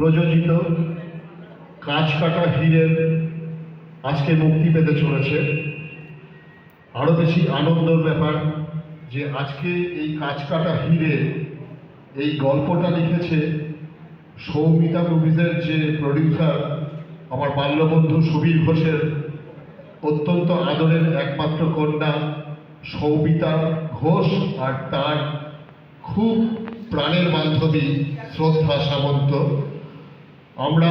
প্রযোজিত কাজ কাটা হীরের আজকে মুক্তি পেতে চলেছে। আরও বেশি আনন্দর ব্যাপার যে আজকে এই কাজ কাটা হীরে এই গল্পটা লিখেছে সৌমিতা মুভিজের যে প্রডিউসার আমার বাল্যবন্ধু সুবীর ঘোষের অত্যন্ত আদরের একমাত্র কন্যা সৌমিতা ঘোষ আর তার খুব প্রাণের বান্ধবী শ্রদ্ধা সামন্ত। আমরা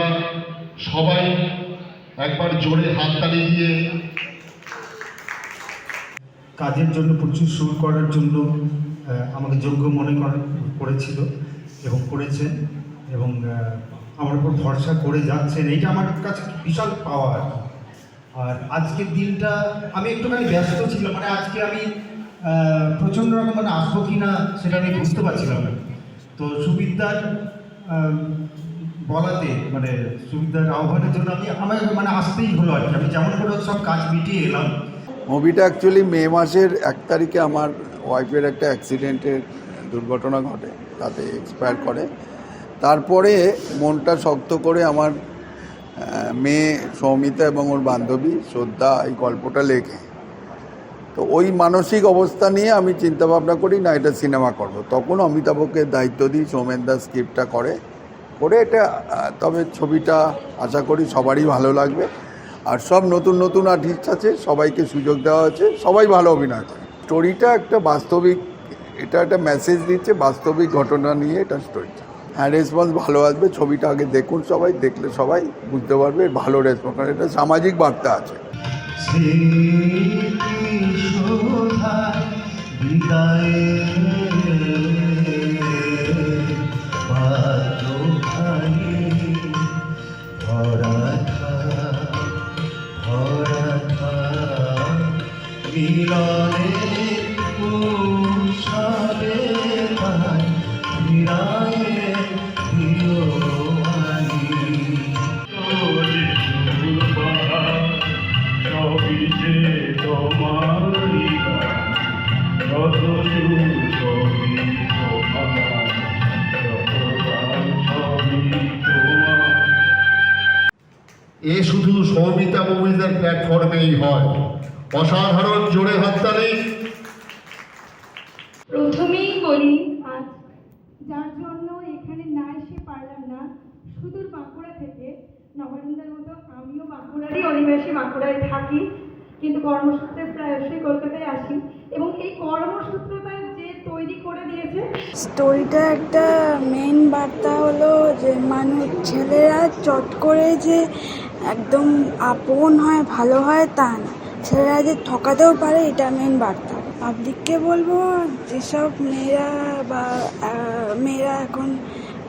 সবাই একবার জোরে হাত হাততালি দিয়ে কাজের জন্য প্রচুর শুরু করার জন্য আমাকে যোগ্য মনে করা করেছিল এবং করেছেন এবং আমার উপর ভরসা করে যাচ্ছেন এইটা আমার কাছে বিশাল পাওয়া আর। আর আজকের দিনটা আমি একটুখানি ব্যস্ত ছিলাম মানে আজকে আমি প্রচণ্ড রকম মানে আসব কি না সেটা আমি বুঝতে পারছিলাম তো আহ, বলাতে মানে সুবিধার আহ্বানের জন্য আমি আমার মানে আসতেই হলো আর কি আমি যেমন করে সব কাজ মিটিয়ে এলাম। মুভিটা অ্যাকচুয়ালি মে মাসের এক তারিখে আমার ওয়াইফের একটা অ্যাক্সিডেন্টের দুর্ঘটনা ঘটে, তাতে এক্সপায়ার করে। তারপরে মনটা শক্ত করে আমার মেয়ে সৌমিতা এবং ওর বান্ধবী শ্রদ্ধা এই গল্পটা লেখে। তো ওই মানসিক অবস্থা নিয়ে আমি চিন্তাভাবনা করি, না, এটা সিনেমা করব। তখন অমিতাভকে দায়িত্ব দিই সৌমেন দা স্ক্রিপ্টটা করে। করে এটা তবে ছবিটা আশা করি সবারই ভালো লাগবে। আর সব নতুন নতুন আর্টিস্ট আছে, সবাইকে সুযোগ দেওয়া হয়েছে, সবাই ভালো অভিনয় করে। স্টোরিটা একটা বাস্তবিক, এটা একটা মেসেজ দিচ্ছে, বাস্তবিক ঘটনা নিয়ে এটা স্টোরিটা হ্যাঁ রেসপন্স ভালো আসবে, ছবিটা আগে দেখুন সবাই, দেখলে সবাই বুঝতে পারবে, ভালো রেসপন্স কারণ এটা সামাজিক বার্তা আছে। বিদায়ে প্ল্যাটফর্মেই হয়। অসাধারণ জোরে হাততালি। প্রথমেই বলি যার জন্য এখানে না এসে পারলাম না সুদূর বাঁকুড়া থেকে নবানন্দার মতো আমিও বাঁকুড়ারই অধিবাসী বাঁকুড়ায় থাকি কিন্তু কর্মসূত্রে প্রায়শই কলকাতায় আসি এবং এই কর্মসূত্রটা যে তৈরি করে দিয়েছে স্টোরিটা একটা মেন বার্তা হলো যে মানুষ ছেলেরা চট করে যে একদম আপন হয়, ভালো হয় তা না। ছেলেরা যে ঠকাতেও পারে, এটা মেন বার্তা। পাবলিককে বলব, যেসব মেয়েরা বা মেয়েরা এখন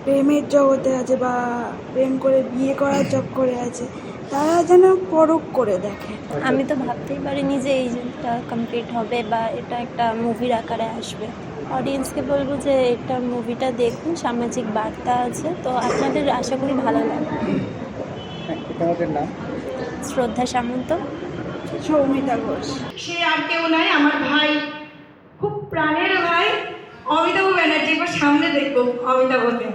প্রেমের জগতে আছে বা প্রেম করে বিয়ে করার চক্করে আছে, তারা যেন পরখ করে দেখে। আমি তো ভাবতেই পারিনি যে এই জিনিসটা কমপ্লিট হবে বা এটা একটা মুভির আকারে আসবে। অডিয়েন্সকে বলব যে এটা মুভিটা দেখুন, সামাজিক বার্তা আছে। তো আপনাদের আশা করি ভালো লাগবে। শ্রদ্ধা সামন্ত। সৌমিতা ঘোষ। সে আর কেউ নয় আমার ভাই। খুব প্রাণের ভাই। অমিতাভ ব্যানার্জি এবার সামনে দেখব অমিতাভকে।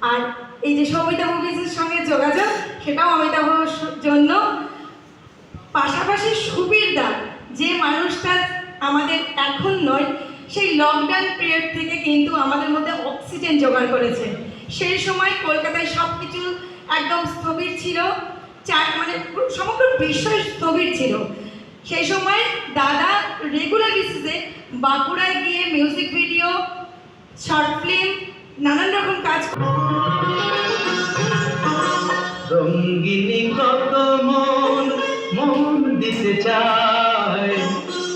আর এই যে সৌমিতা মুভিজের সঙ্গে যোগাযোগ সেটাও অমিতাভর জন্য। পাশাপাশি সুবীর দা যে মানুষটা আমাদের এখন নয় সেই লকডাউন পিরিয়ড থেকে কিন্তু আমাদের মধ্যে অক্সিজেন জোগাড় করেছে। সেই সময় কলকাতায় সব কিছু একদম স্থবির ছিল। চার মানে সমগ্র বিশ্বই স্থবির ছিল। সেই সময় দাদা রেগুলার বেসিসে বাঁকুড়ায় গিয়ে মিউজিক ভিডিও শর্ট ফিল্ম নানান রকম কাজ মন মন চায়।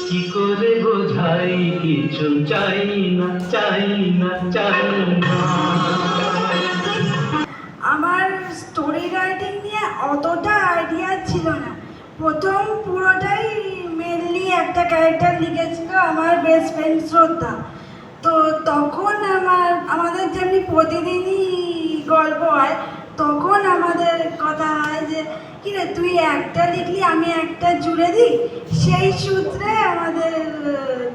কি করে বোঝাই কিছু চাই না চাই না চাই না। স্টোরি রাইটিং নিয়ে অতটা আইডিয়া ছিল না। প্রথম পুরোটাই মেনলি একটা ক্যারেক্টার লিখেছিল আমার বেস্ট ফ্রেন্ড শ্রদ্ধা। তো তখন আমার, আমাদের যেমনি প্রতিদিনই গল্প হয়, তখন আমাদের কথা হয় যে, কি রে, তুই একটা লিখলি, আমি একটা জুড়ে দিই? সেই সূত্রে আমাদের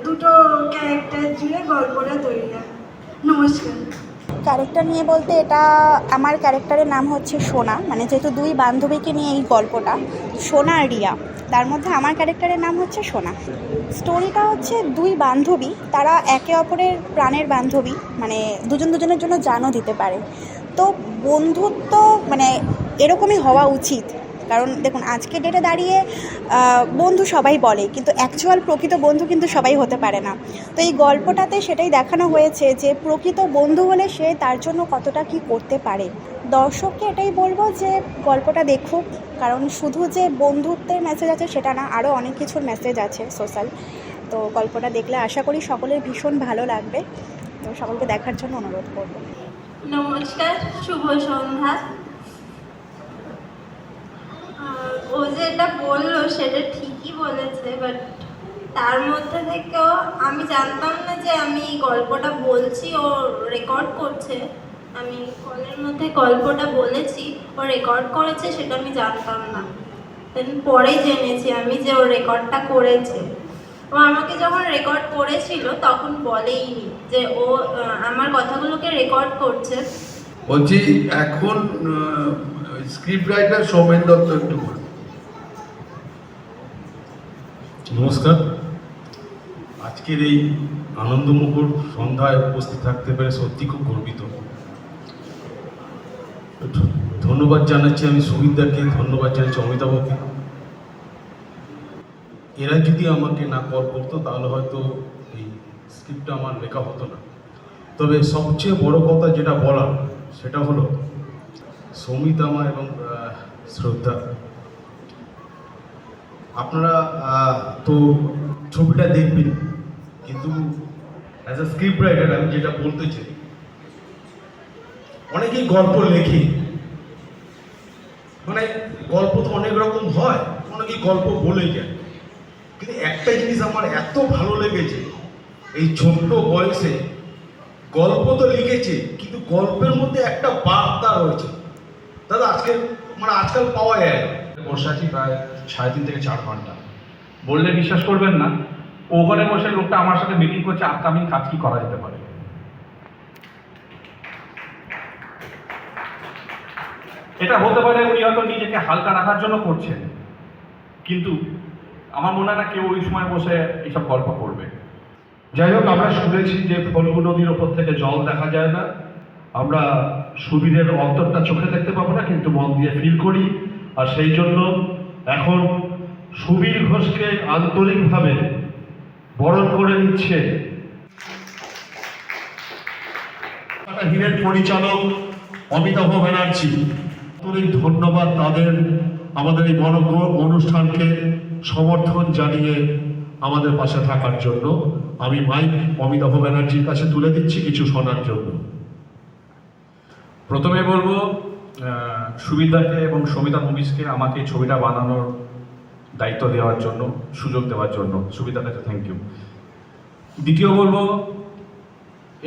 দুটো ক্যারেক্টার জুড়ে গল্পটা তৈরি হয়। নমস্কার। ক্যারেক্টার নিয়ে বলতে এটা আমার ক্যারেক্টারের নাম হচ্ছে সোনা। মানে যেহেতু দুই বান্ধবীকে নিয়ে এই গল্পটা, সোনা আর রিয়া। তার মধ্যে আমার ক্যারেক্টারের নাম হচ্ছে সোনা। স্টোরিটা হচ্ছে দুই বান্ধবী, তারা একে অপরের প্রাণের বান্ধবী মানে দুজন দুজনের জন্য জানও দিতে পারে। তো বন্ধুত্ব মানে এরকমই হওয়া উচিত। কারণ দেখুন আজকে ডেটে দাঁড়িয়ে বন্ধু সবাই বলে, কিন্তু অ্যাকচুয়াল প্রকৃত বন্ধু কিন্তু সবাই হতে পারে না। তো এই গল্পটাতে সেটাই দেখানো হয়েছে যে প্রকৃত বন্ধু হলে সে তার জন্য কতটা কি করতে পারে। দর্শককে এটাই বলব যে গল্পটা দেখুক, কারণ শুধু যে বন্ধুত্বের মেসেজ আছে সেটা না আরও অনেক কিছুর মেসেজ আছে সোশ্যাল তো গল্পটা দেখলে আশা করি সকলের ভীষণ ভালো লাগবে। তো সকলকে দেখার জন্য অনুরোধ করব। নমস্কার, শুভ সন্ধ্যা। ও যেটা বলল সেটা ঠিকই বলেছে বাট তার মধ্যে থেকেও আমি জানতাম না যে আমি গল্পটা বলছি, ও রেকর্ড করছে। আমি কলের মধ্যে গল্পটা বলেছি, ও রেকর্ড করেছে সেটা আমি জানতাম না। দেন পরে জেনেছি আমি যে ও রেকর্ডটা করেছে। ও আমাকে যখন রেকর্ড করেছিল, তখন বলেইনি যে ও আমার কথাগুলোকে রেকর্ড করছে। বলছি এখন স্ক্রিপ্ট রাইটার সৌমেন দত্ত একটু নমস্কার। আজকের এই আনন্দমুখর সন্ধ্যায় উপস্থিত থাকতে পেরে সত্যি খুব গর্বিত। ধন্যবাদ জানাচ্ছি আমি সুবিধাকে ধন্যবাদ জানাচ্ছি অমিতাভকে। এরা যদি আমাকে না কল করতো, তাহলে হয়তো এই স্ক্রিপ্টটা আমার লেখা হতো না। তবে সবচেয়ে বড় কথা যেটা বলার, সেটা হলো সৌমিতামা এবং শ্রদ্ধা। আপনারা তো ছবিটা দেখবেন, কিন্তু অ্যাজ আ স্ক্রিপ্ট রাইটার আমি যেটা বলতে চাই, অনেকেই গল্প লেখে। মানে গল্প তো অনেক রকম হয়, অনেকেই গল্প বলে যায়। কিন্তু একটা জিনিস আমার এত ভালো লেগেছে, এই ছোট্ট বয়সে গল্প তো লিখেছে, কিন্তু গল্পের মধ্যে একটা বার্তা রয়েছে। দাদা, আজকে মানে আজকাল পাওয়া যায় না। বসে আছি প্রায় সাড়ে তিন থেকে চার ঘণ্টা। বললে বিশ্বাস করবেন না, ওখানে বসে লোকটা আমার সাথে মিটিং করছে আপকামিং কাজ কি করা যেতে পারে? এটা হতে পারে উনি হয়তো নিজেকে হালকা রাখার জন্য করছেন, কিন্তু আমার মনে হয় না কেউ ওই সময় বসে এইসব গল্প করবে। যাই হোক, আমরা শুনেছি যে ফল্গু নদীর ওপর থেকে জল দেখা যায় না। আমরা সুবীরের অন্তরটা চোখে দেখতে পাবো না, কিন্তু মন দিয়ে ফিল করি। আর সেই জন্য এখন সুবীর ঘোষকে আন্তরিকভাবে বরণ করে নিচ্ছে। পরিচালক অমিতাভ ব্যানার্জি, আন্তরিক ধন্যবাদ তাদের আমাদের এই বড় অনুষ্ঠানকে সমর্থন জানিয়ে আমাদের পাশে থাকার জন্য। আমি মাইক অমিতাভ ব্যানার্জির কাছে তুলে দিচ্ছি কিছু শোনার জন্য। প্রথমে বলব সুবিধাকে এবং সমিতা মুভিসকে আমাকে ছবিটা বানানোর দায়িত্ব দেওয়ার জন্য, সুযোগ দেওয়ার জন্য। সুবিধা সুবিধাকে থ্যাংক ইউ দ্বিতীয় বলব,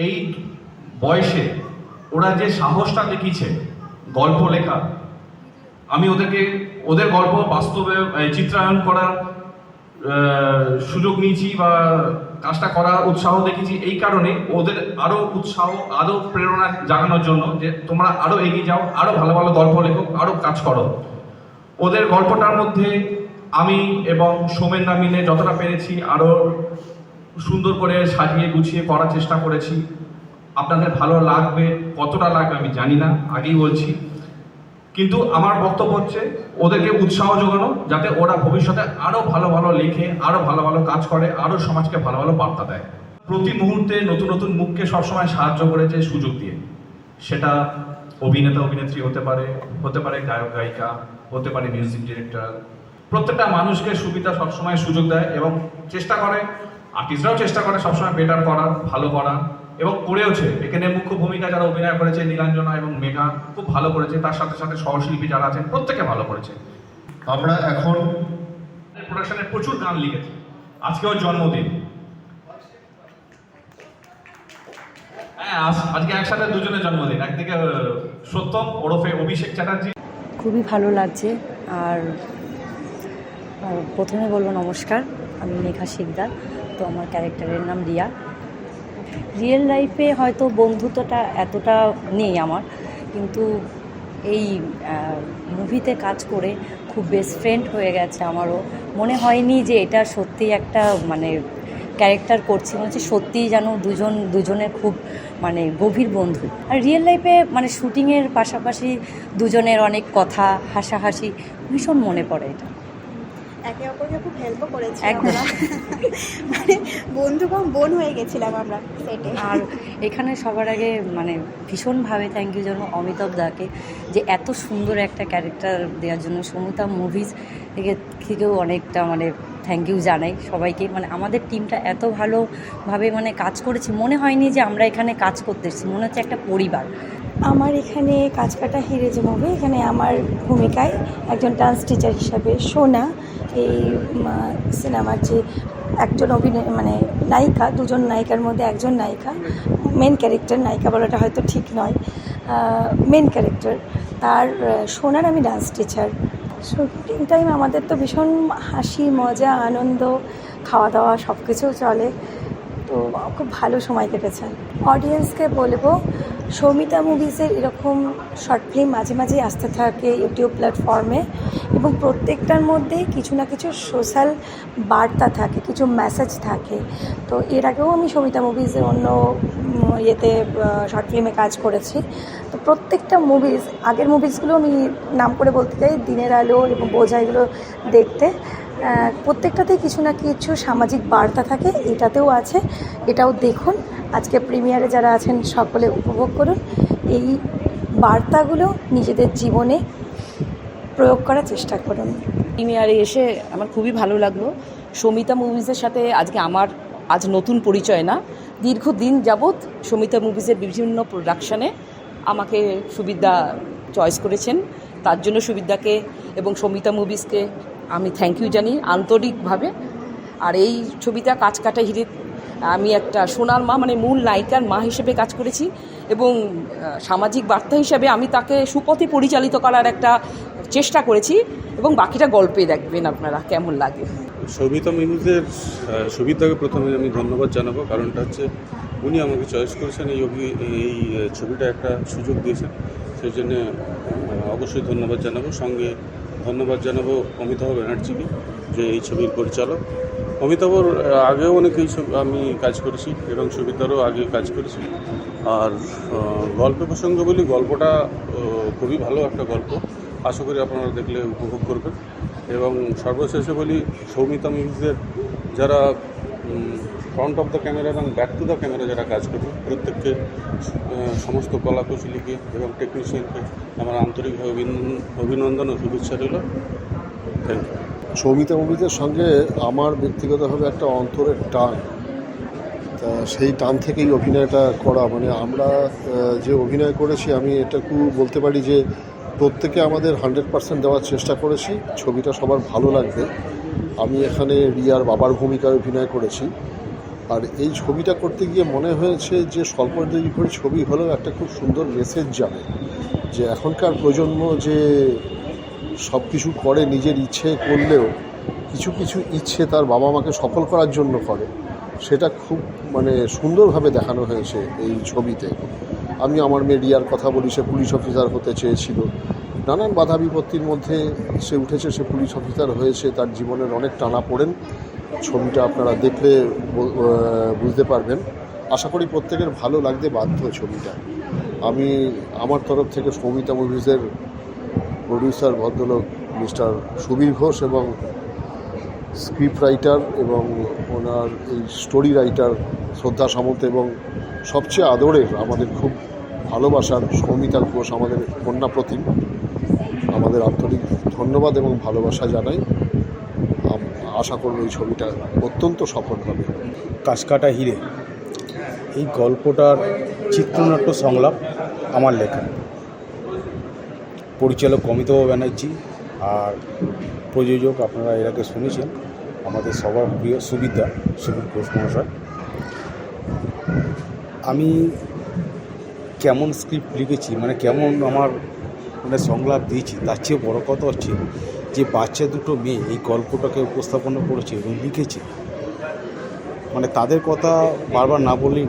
এই বয়সে ওরা যে সাহসটা দেখিয়েছে, গল্প লেখা, আমি ওদেরকে, ওদের গল্প বাস্তবে চিত্রায়ন করার সুযোগ নিয়েছি বা কাজটা করার উৎসাহ দেখেছি এই কারণে ওদের আরও উৎসাহ, আরও প্রেরণা জাগানোর জন্য যে তোমরা আরও এগিয়ে যাও, আরও ভালো ভালো গল্প লেখো, আরও কাজ করো। ওদের গল্পটার মধ্যে আমি এবং সোমেনরা মিলে যতটা পেরেছি আরও সুন্দর করে সাজিয়ে গুছিয়ে করার চেষ্টা করেছি। আপনাদের ভালো লাগবে, কতটা লাগবে আমি জানি না, আগেই বলছি। কিন্তু আমার বক্তব্য হচ্ছে, ওদেরকে উৎসাহ যোগানো, যাতে ওরা ভবিষ্যতে আরও ভালো ভালো লেখে, আরও ভালো ভালো কাজ করে, আরও সমাজকে ভালো ভালো বার্তা দেয়। প্রতি মুহূর্তে নতুন নতুন মুখকে সবসময় সাহায্য করেছে সুযোগ দিয়ে। সেটা অভিনেতা, অভিনেত্রী হতে পারে হতে পারে গায়ক, গায়িকা, হতে পারে মিউজিক ডিরেক্টর প্রত্যেকটা মানুষকে সুবিধা সবসময় সুযোগ দেয় এবং চেষ্টা করে আর্টিস্টরাও চেষ্টা করে সবসময় বেটার করার, ভালো করার। এবং করেওছে এখানে মুখ্য ভূমিকা যারা অভিনয় করেছে নীলাঞ্জনা এবং মেঘা খুব ভালো করেছে। তার সাথে সাথে সহশিল্পী যারা আছেন প্রত্যেকে ভালো করেছে। আমরা এখন প্রোডাকশনে প্রচুর গান লিখেছি। আজকে ওর জন্মদিন। হ্যাঁ আজ- আজকে একসাথে দুজনের জন্মদিন। একদিকে সত্যম ওরফে অভিষেক চ্যাটার্জি। খুবই ভালো লাগছে। আর আর প্রথমে বলব নমস্কার। আমি মেঘা শিকদার। তো আমার ক্যারেক্টারের নাম রিয়া। রিয়েল লাইফে হয়তো বন্ধুত্বটা এতটা নেই আমার, কিন্তু এই মুভিতে কাজ করে খুব বেস্ট ফ্রেন্ড হয়ে গেছে আমারও। মনে হয়নি যে এটা সত্যিই একটা মানে ক্যারেক্টার করছি। মনে হচ্ছে সত্যিই যেন দুজন, দুজনের খুব মানে গভীর বন্ধু। আর রিয়েল লাইফে মানে শুটিংয়ের পাশাপাশি দুজনের অনেক কথা, হাসাহাসি ভীষণ মনে পড়ে এটা। একে অপরকে খুব হেল্পও করেছি একদম। আমরা। মানে বন্ধু কম বোন হয়ে গেছিলাম আমরা সেটে আর এখানে সবার আগে মানে ভীষণভাবে থ্যাংক ইউ জানো অমিতাভ দাকে যে এত সুন্দর একটা ক্যারেক্টার দেওয়ার জন্য সমুতা মুভিজ থেকে থেকেও অনেকটা মানে থ্যাংক ইউ জানাই সবাইকে মানে আমাদের টিমটা এত ভালোভাবে মানে কাজ করেছি মনে হয়নি যে আমরা এখানে কাজ করতে এসেছি মনে হচ্ছে একটা পরিবার আমার এখানে কাজ কাটা হিরে যে মুভি এখানে আমার ভূমিকায় একজন ডান্স টিচার হিসাবে সোনা এই সিনেমার যে একজন অভিনয় মানে নায়িকা, দুজন নায়িকার মধ্যে একজন নায়িকা মেন ক্যারেক্টার নায়িকা বলাটা হয়তো ঠিক নয় মেন ক্যারেক্টার তার সোনার আমি ডান্স টিচার শুটিং টাইম আমাদের তো ভীষণ হাসি, মজা, আনন্দ খাওয়া দাওয়া সব কিছু চলে। তো, খুব ভালো সময় কেটেছে। অডিয়েন্সকে বলব, সৌমিতা মুভিজের এরকম শর্ট ফিল্ম মাঝে মাঝে আসতে থাকে ইউটিউব প্ল্যাটফর্মে এবং প্রত্যেকটার মধ্যেই কিছু না কিছু সোশ্যাল বার্তা থাকে, কিছু মেসেজ থাকে। তো এর আগেও আমি সবিতা মুভিজের অন্য ইয়েতে শর্ট ফিল্মে কাজ করেছি। তো প্রত্যেকটা মুভিজ আগের মুভিজগুলো আমি নাম করে বলতে চাই, দিনের আলো এবং বোঝা এগুলো দেখতে। প্রত্যেকটাতেই কিছু না কিছু সামাজিক বার্তা থাকে, এটাতেও আছে। এটাও দেখুন। আজকে প্রিমিয়ারে যারা আছেন, সকলে উপভোগ করুন। এই বার্তাগুলো নিজেদের জীবনে প্রয়োগ করার চেষ্টা করুন। প্রিমিয়ারে এসে আমার খুবই ভালো লাগল। সমিতা মুভিজের সাথে আজকে আমার আজ নতুন পরিচয় না। দীর্ঘদিন যাবৎ সমিতা মুভিজের বিভিন্ন প্রোডাকশানে আমাকে সুবিধা চয়েস করেছেন। তার জন্য সুবিধাকে এবং সমিতা মুভিজকে আমি থ্যাংক ইউ জানি আন্তরিকভাবে। আর এই ছবিটা কাজ কাটা হিরে, আমি একটা সোনার মা মানে মূল নায়িকার মা হিসেবে কাজ করেছি এবং সামাজিক বার্তা হিসাবে আমি তাকে সুপথে পরিচালিত করার একটা চেষ্টা করেছি এবং বাকিটা গল্পে দেখবেন আপনারা কেমন লাগে। সবিতা মিনুজের সুবিধাকে প্রথমে আমি ধন্যবাদ জানাব কারণটা হচ্ছে উনি আমাকে চয়েস করেছেন এই অভি এই ছবিটা একটা সুযোগ দিয়েছেন। সেই জন্য অবশ্যই ধন্যবাদ জানাব। সঙ্গে ধন্যবাদ জানাব অমিতাভ ব্যানার্জিকে যে এই ছবির পরিচালক। অমিতাভর আগেও অনেক এই ছবি আমি কাজ করেছি এবং সুবিধারও আগে কাজ করেছি। আর আহ, গল্প প্রসঙ্গে বলি গল্পটা খুবই ভালো একটা গল্প। আশা করি আপনারা দেখলে উপভোগ করবেন। এবং সর্বশেষে বলি, সৌমিতা মিউজিকের যারা ফ্রন্ট অফ দ্য ক্যামেরা এবং ব্যাক টু দ্য ক্যামেরা যারা কাজ করবে, প্রত্যেককে সমস্ত কলাকুশলীকে এবং টেকনিশিয়ানকে আমার আন্তরিকভাবে অভিনন্দন- ও শুভেচ্ছা রইল। থ্যাংক ইউ সৌমিতা মুভিজের সঙ্গে আমার ব্যক্তিগতভাবে একটা অন্তরের টান। তা সেই টান থেকেই অভিনয়টা করা। মানে আমরা যে অভিনয় করেছি, আমি এটাকু বলতে পারি যে প্রত্যেকে আমাদের হান্ড্রেড পার্সেন্ট দেওয়ার চেষ্টা করেছি। ছবিটা সবার ভালো লাগবে। আমি এখানে রিয়ার বাবার ভূমিকায় অভিনয় করেছি। আর এই ছবিটা করতে গিয়ে মনে হয়েছে যে স্বল্প করে ছবি হলেও একটা খুব সুন্দর মেসেজ যাবে যে এখনকার প্রজন্ম যে সব কিছু করে, নিজের ইচ্ছে করলেও কিছু কিছু ইচ্ছে তার বাবা মাকে সফল করার জন্য করে। সেটা খুব মানে সুন্দরভাবে দেখানো হয়েছে এই ছবিতে। আমি আমার মিডিয়ার কথা বলি, সে পুলিশ অফিসার হতে চেয়েছিল। নানান বাধা বিপত্তির মধ্যে সে উঠেছে, সে পুলিশ অফিসার হয়েছে, তার জীবনের অনেক টানা পড়েন। ছবিটা আপনারা দেখলে বুঝতে পারবেন। আশা করি প্রত্যেকের ভালো লাগতে বাধ্য ছবিটা। আমি আমার তরফ থেকে সৌমিতা মুভিজের প্রডিউসার, ভদ্রলোক মিস্টার সুবীর ঘোষ এবং স্ক্রিপ্ট রাইটার এবং ওনার এই স্টোরি রাইটার শ্রদ্ধা সামন্ত এবং সবচেয়ে আদরের, আমাদের খুব ভালোবাসার সৌমিতা ঘোষ, আমাদের কন্যা প্রতিম, আমাদের আন্তরিক ধন্যবাদ এবং ভালোবাসা জানাই। আশা করব এই ছবিটা অত্যন্ত সফল হবে। কাশকাটা হিরে, এই গল্পটার চিত্রনাট্য সংলাপ আমার লেখা। পরিচালক অমিতাভ ব্যানার্জি আর প্রযোজক আপনারা এর আগে শুনেছেন, আমাদের সবার প্রিয় সুবিধা সুবীর ঘোষ মহাশয়। আমি কেমন স্ক্রিপ্ট লিখেছি মানে কেমন আমার মানে সংলাপ দিয়েছি, তার চেয়ে বড় কথা হচ্ছে যে বাচ্চা দুটো মেয়ে এই গল্পটাকে উপস্থাপনা করেছে এবং লিখেছে মানে তাদের কথা বারবার না বললেই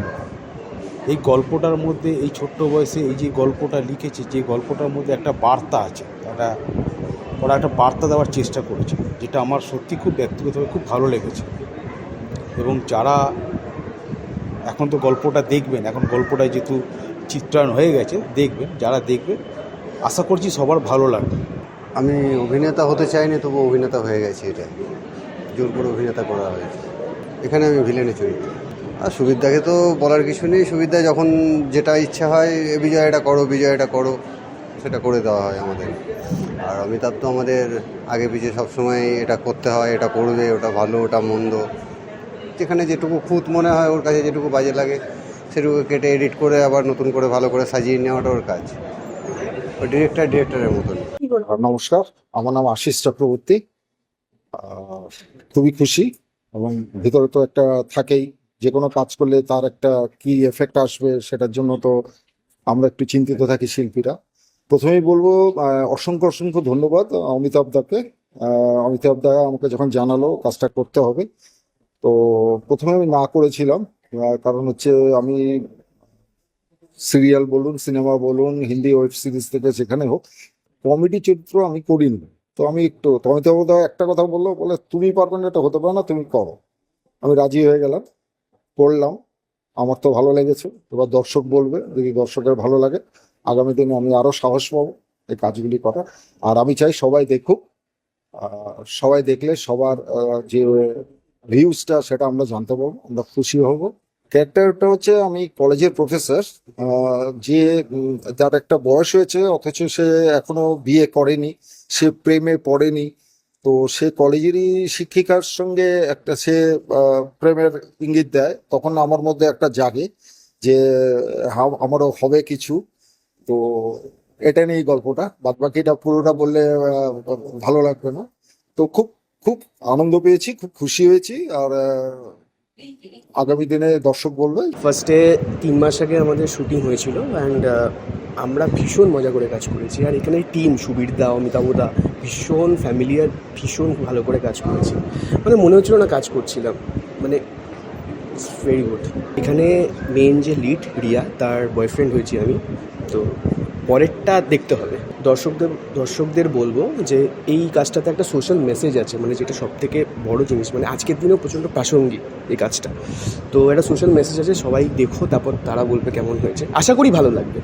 এই গল্পটার মধ্যে এই ছোট্ট বয়সে এই যে গল্পটা লিখেছে, যে গল্পটার মধ্যে একটা বার্তা আছে একটা ওরা একটা বার্তা দেওয়ার চেষ্টা করেছে, যেটা আমার সত্যি খুব ব্যক্তিগতভাবে খুব ভালো লেগেছে। এবং যারা এখন তো গল্পটা দেখবেন, এখন গল্পটা যেহেতু চিত্রায়ন হয়ে গেছে, দেখবেন, যারা দেখবেন, আশা করছি সবার ভালো লাগবে। আমি অভিনেতা হতে চাইনি তবু অভিনেতা হয়ে গেছি এটা। জোর করে অভিনেতা করা হয়েছে। এখানে আমি ভিলেনের চরিত্র। আর সুবিধাকে তো বলার কিছু নেই। সুবিধা যখন যেটা ইচ্ছা হয়, "এ বিজয়, এটা করো, বিজয়, এটা করো। সেটা করে দেওয়া হয় আমাদের। আর অমিতাভ তো আমাদের আগে পিছিয়ে সবসময় এটা করতে হয় এটা করবে ওটা ভালো ওটা মন্দ। যেখানে যেটুকু খুঁত মনে হয় ওর কাছে যেটুকু বাজে লাগে সেটুকু কেটে এডিট করে আবার নতুন করে ভালো করে সাজিয়ে নেওয়াটা ওর কাজ। ও ডিরেক্টর ডিরেক্টরের মতন। নমস্কার। আমার নাম আশিস চক্রবর্তী। খুবই খুশি এবং ভিতরে তো একটা থাকেই যে কোনো কাজ করলে তার একটা কি এফেক্ট আসবে সেটার জন্য তো আমরা একটু চিন্তিত থাকি শিল্পীরা। প্রথমেই বলব অসংখ্য অসংখ্য ধন্যবাদ অমিতাভ দাকে। অমিতাভ দা আমাকে যখন জানালো কাজটা করতে হবে, তো প্রথমে আমি না করেছিলাম কারণ হচ্ছে আমি সিরিয়াল বলুন, সিনেমা বলুন, হিন্দি ওয়েব সিরিজ থেকে যেখানে হোক, কমেডি চরিত্র আমি করিনি। তো আমি একটু অমিতাভ দা একটা কথা বলল, বলে তুমি পারবে না, এটা হতে পারে না, তুমি করো। আমি রাজি হয়ে গেলাম, করলাম, আমার তো ভালো লেগেছে, এবার দর্শক বলবে যদি দর্শকের ভালো লাগে। আগামী দিনে আমি আরও সাহস পাবো এই কাজগুলি করার আর আমি চাই সবাই দেখুক সবাই দেখলে সবার যে ভিউজটা সেটা আমরা জানতে পারব, আমরা খুশি হব। ক্যারেক্টারটা হচ্ছে আমি কলেজের প্রফেসর যে যার একটা বয়স হয়েছে, অথচ সে এখনও বিয়ে করেনি, সে প্রেমে পড়েনি। তো সে কলেজেরই শিক্ষিকার সঙ্গে একটা সে প্রেমের ইঙ্গিত দেয়। তখন আমার মধ্যে একটা জাগে যে আমারও হবে কিছু। তো এটা নিয়েই গল্পটা। বাদ বাকিটা পুরোটা বললে ভালো লাগবে না। তো খুব খুব আনন্দ পেয়েছি, খুব খুশি হয়েছি। আর আগামী দিনে দর্শক বলবে। ফার্স্টে তিন মাস আগে আমাদের শুটিং হয়েছিল অ্যান্ড আমরা ভীষণ মজা করে কাজ করেছি। আর এখানে টিম সুবীর দা, অমিতাভ দা, ভীষণ ফ্যামিলিয়ার ভীষণ ভালো করে কাজ করেছি। মানে মনে হচ্ছিল না কাজ করছিলাম। মানে ভেরি গুড এখানে মেন যে লিড রিয়া, তার বয়ফ্রেন্ড হয়েছি আমি। তো পরেরটা দেখতে হবে। দর্শকদের দর্শকদের বলব যে এই কাজটাতে একটা সোশ্যাল মেসেজ আছে মানে যেটা সব থেকে বড়ো জিনিস মানে আজকের দিনেও প্রচণ্ড প্রাসঙ্গিক এই কাজটা। তো একটা সোশ্যাল মেসেজ আছে, সবাই দেখো, তারপর তারা বলবে কেমন হয়েছে। আশা করি ভালো লাগবে।